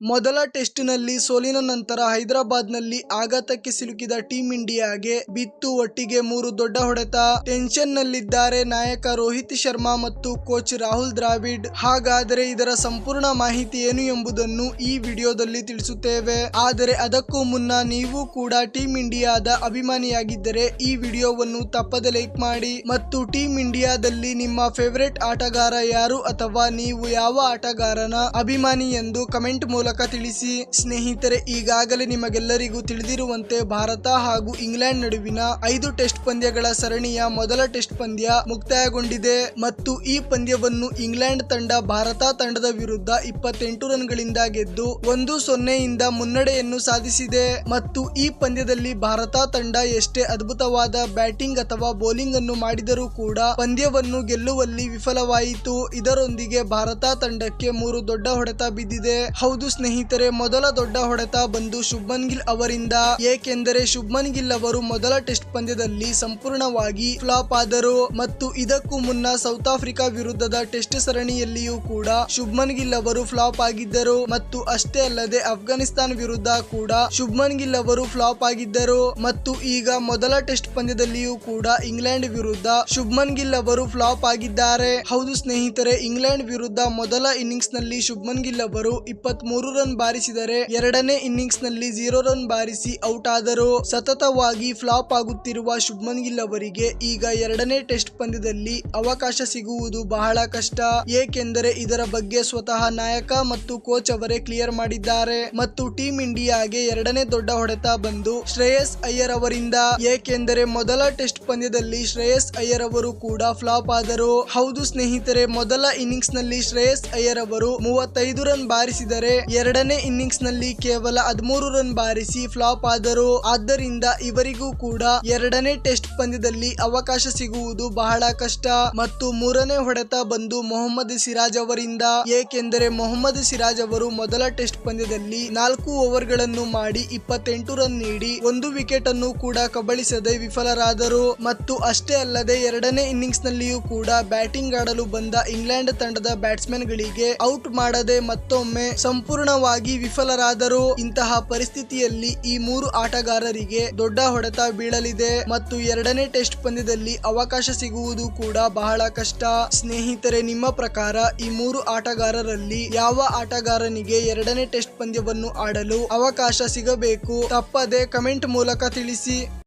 ಮೊದಲ ಟೆಸ್ಟ್ನಲ್ಲಿ ಸೋಲಿನ ನಂತರ ಹೈದರಾಬಾದ್ನಲ್ಲಿ ಆಘಾತಕ್ಕೆ ಸಿಲುಕಿದ ಟೀಂ ಇಂಡಿಯಾಗೆ ಬಿತ್ತು ಒಟ್ಟಿಗೆ ಮೂರು ದೊಡ್ಡ ಹೊಡೆತ. ಟೆನ್ಷನ್ನಲ್ಲಿದ್ದಾರೆ ನಾಯಕ ರೋಹಿತ್ ಶರ್ಮಾ ಮತ್ತು ಕೋಚ್ ರಾಹುಲ್ ದ್ರಾವಿಡ್. ಹಾಗಾದರೆ ಇದರ ಸಂಪೂರ್ಣ ಮಾಹಿತಿ ಏನು ಎಂಬುದನ್ನು ಈ ವಿಡಿಯೋದಲ್ಲಿ ತಿಳಿಸುತ್ತೇವೆ. ಆದರೆ ಅದಕ್ಕೂ ಮುನ್ನ ನೀವು ಕೂಡ ಟೀಂ ಇಂಡಿಯಾದ ಅಭಿಮಾನಿಯಾಗಿದ್ದರೆ ಈ ವಿಡಿಯೋವನ್ನು ತಪ್ಪದೆ ಲೈಕ್ ಮಾಡಿ. ಮತ್ತು ಟೀಂ ಇಂಡಿಯಾದಲ್ಲಿ ನಿಮ್ಮ ಫೇವರೆಟ್ ಆಟಗಾರ ಯಾರು ಅಥವಾ ನೀವು ಯಾವ ಆಟಗಾರನ ಅಭಿಮಾನಿ ಎಂದು ಕಮೆಂಟ್ ಮೂಲಕ ತಿಳಿಸಿ, ಸ್ನೇಹಿತರೆ, ಈಗಾಗಲೇ ನಿಮಗೆಲ್ಲರಿಗೂ ತಿಳಿದಿರುವಂತೆ ಭಾರತ ಹಾಗೂ ಇಂಗ್ಲೆಂಡ್ ನಡುವಿನ ಐದು ಟೆಸ್ಟ್ ಪಂದ್ಯಗಳ ಸರಣಿಯ ಮೊದಲ ಟೆಸ್ಟ್ ಪಂದ್ಯ ಮುಕ್ತಾಯಗೊಂಡಿದೆ ಮತ್ತು ಈ ಪಂದ್ಯವನ್ನು ಇಂಗ್ಲೆಂಡ್ ತಂಡ ಭಾರತ ತಂಡದ ವಿರುದ್ಧ ಇಪ್ಪತ್ತೆಂಟು ರನ್ಗಳಿಂದ ಗೆದ್ದು ಒಂದು ಸೊನ್ನೆಯಿಂದ ಮುನ್ನಡೆಯನ್ನು ಸಾಧಿಸಿದೆ. ಮತ್ತು ಈ ಪಂದ್ಯದಲ್ಲಿ ಭಾರತ ತಂಡ ಎಷ್ಟೇ ಅದ್ಭುತವಾದ ಬ್ಯಾಟಿಂಗ್ ಅಥವಾ ಬೌಲಿಂಗ್ ಅನ್ನು ಮಾಡಿದರೂ ಕೂಡ ಪಂದ್ಯವನ್ನು ಗೆಲ್ಲುವಲ್ಲಿ ವಿಫಲವಾಯಿತು. ಇದರೊಂದಿಗೆ ಭಾರತ ತಂಡಕ್ಕೆ ಮೂರು ದೊಡ್ಡ ಹೊಡೆತ ಬಿದ್ದಿದೆ. ಹೌದು ಸ್ನೇಹಿತರೆ, ಮೊದಲ ದೊಡ್ಡ ಹೊಡೆತ ಬಂದು ಶುಭ್ಮನ್ ಗಿಲ್ ಅವರಿಂದ. ಏಕೆಂದರೆ ಶುಭ್ಮನ್ ಗಿಲ್ ಅವರು ಮೊದಲ ಟೆಸ್ಟ್ ಪಂದ್ಯದಲ್ಲಿ ಸಂಪೂರ್ಣವಾಗಿ ಫ್ಲಾಪ್ ಆದರು. ಮತ್ತು ಇದಕ್ಕೂ ಮುನ್ನ ಸೌತ್ ಆಫ್ರಿಕಾ ವಿರುದ್ಧದ ಟೆಸ್ಟ್ ಸರಣಿಯಲ್ಲಿಯೂ ಕೂಡ ಶುಭ್ಮನ್ ಗಿಲ್ ಅವರು ಫ್ಲಾಪ್ ಆಗಿದ್ದರು. ಮತ್ತು ಅಷ್ಟೇ ಅಲ್ಲದೆ ಅಫ್ಘಾನಿಸ್ತಾನ್ ವಿರುದ್ಧ ಕೂಡ ಶುಭ್ಮನ್ ಗಿಲ್ ಅವರು ಫ್ಲಾಪ್ ಆಗಿದ್ದರು. ಮತ್ತು ಈಗ ಮೊದಲ ಟೆಸ್ಟ್ ಪಂದ್ಯದಲ್ಲಿಯೂ ಕೂಡ ಇಂಗ್ಲೆಂಡ್ ವಿರುದ್ಧ ಶುಭ್ಮನ್ ಗಿಲ್ ಅವರು ಫ್ಲಾಪ್ ಆಗಿದ್ದಾರೆ. ಹೌದು ಸ್ನೇಹಿತರೆ, ಇಂಗ್ಲೆಂಡ್ ವಿರುದ್ಧ ಮೊದಲ ಇನ್ನಿಂಗ್ಸ್ನಲ್ಲಿ ಶುಭ್ಮನ್ ಗಿಲ್ ಅವರು ಇಪ್ಪತ್ತ್ ಮೂರು ರನ್ ಬಾರಿಸಿದರೆ ಎರಡನೇ ಇನ್ನಿಂಗ್ಸ್ನಲ್ಲಿ ಜೀರೋ ರನ್ ಬಾರಿಸಿ ಔಟ್ ಆದರು ಸತತವಾಗಿ ಫ್ಲಾಪ್ ಆಗುತ್ತಿರುವ ಶುಭ್ಮನ್ ಗಿಲ್ ಅವರಿಗೆ ಈಗ ಎರಡನೇ ಟೆಸ್ಟ್ ಪಂದ್ಯದಲ್ಲಿ ಅವಕಾಶ ಸಿಗುವುದು ಬಹಳ ಕಷ್ಟ. ಏಕೆಂದರೆ ಇದರ ಬಗ್ಗೆ ಸ್ವತಃ ನಾಯಕ ಮತ್ತು ಕೋಚ್ ಅವರೇ ಕ್ಲಿಯರ್ ಮಾಡಿದ್ದಾರೆ. ಮತ್ತು ಟೀಂ ಇಂಡಿಯಾಗೆ ಎರಡನೇ ದೊಡ್ಡ ಹೊಡೆತ ಬಂದು ಶ್ರೇಯಸ್ ಅಯ್ಯರ್ ಅವರಿಂದ. ಏಕೆಂದರೆ ಮೊದಲ ಟೆಸ್ಟ್ ಪಂದ್ಯದಲ್ಲಿ ಶ್ರೇಯಸ್ ಅಯ್ಯರ್ ಅವರು ಕೂಡ ಫ್ಲಾಪ್ ಆದರು ಹೌದು ಸ್ನೇಹಿತರೆ, ಮೊದಲ ಇನ್ನಿಂಗ್ಸ್ನಲ್ಲಿ ಶ್ರೇಯಸ್ ಅಯ್ಯರ್ ಅವರು ಮೂವತ್ತೈದು ರನ್ ಬಾರಿಸಿದರೆ ಎರಡನೇ ಇನ್ನಿಂಗ್ಸ್ನಲ್ಲಿ ಕೇವಲ ಹದಿಮೂರು ರನ್ ಬಾರಿಸಿ ಫ್ಲಾಪ್ ಆದರು. ಆದ್ದರಿಂದ ಇವರಿಗೂ ಕೂಡ ಎರಡನೇ ಟೆಸ್ಟ್ ಪಂದ್ಯದಲ್ಲಿ ಅವಕಾಶ ಸಿಗುವುದು ಬಹಳ ಕಷ್ಟ. ಮತ್ತು ಮೂರನೇ ಹೊಡೆತ ಬಂದು ಮೊಹಮ್ಮದ್ ಸಿರಾಜ್ ಅವರಿಂದ. ಏಕೆಂದರೆ ಮೊಹಮ್ಮದ್ ಸಿರಾಜ್ ಅವರು ಮೊದಲ ಟೆಸ್ಟ್ ಪಂದ್ಯದಲ್ಲಿ ನಾಲ್ಕು ಓವರ್ಗಳನ್ನು ಮಾಡಿ ಇಪ್ಪತ್ತೆಂಟು ರನ್ ನೀಡಿ ಒಂದು ವಿಕೆಟ್ ಅನ್ನು ಕೂಡ ಕಬಳಿಸದೆ ವಿಫಲರಾದರು. ಮತ್ತು ಅಷ್ಟೇ ಅಲ್ಲದೆ ಎರಡನೇ ಇನ್ನಿಂಗ್ಸ್ ನಲ್ಲಿಯೂ ಕೂಡ ಬ್ಯಾಟಿಂಗ್ ಆಡಲು ಬಂದ ಇಂಗ್ಲೆಂಡ್ ತಂಡದ ಬ್ಯಾಟ್ಸ್ಮನ್ ಗಳಿಗೆ ಔಟ್ ಮಾಡದೆ ಮತ್ತೊಮ್ಮೆ ಸಂಪೂರ್ಣವಾಗಿ ವಿಫಲರಾದರೂ ಇಂತಹ ಪರಿಸ್ಥಿತಿಯಲ್ಲಿ ಈ ಮೂರು ಆಟಗಾರರಿಗೆ ದೊಡ್ಡ ಹೊಡೆತ ಬೀಳಲಿದೆ ಮತ್ತು ಎರಡನೇ ಟೆಸ್ಟ್ ಪಂದ್ಯದಲ್ಲಿ ಅವಕಾಶ ಸಿಗುವುದು ಕೂಡ ಬಹಳ ಕಷ್ಟ. ಸ್ನೇಹಿತರೆ, ನಿಮ್ಮ ಪ್ರಕಾರ ಈ ಮೂರು ಆಟಗಾರರಲ್ಲಿ ಯಾವ ಆಟಗಾರನಿಗೆ ಎರಡನೇ ಟೆಸ್ಟ್ ಪಂದ್ಯವನ್ನು ಆಡಲು ಅವಕಾಶ ಸಿಗಬೇಕು? ತಪ್ಪದೆ ಕಮೆಂಟ್ ಮೂಲಕ ತಿಳಿಸಿ.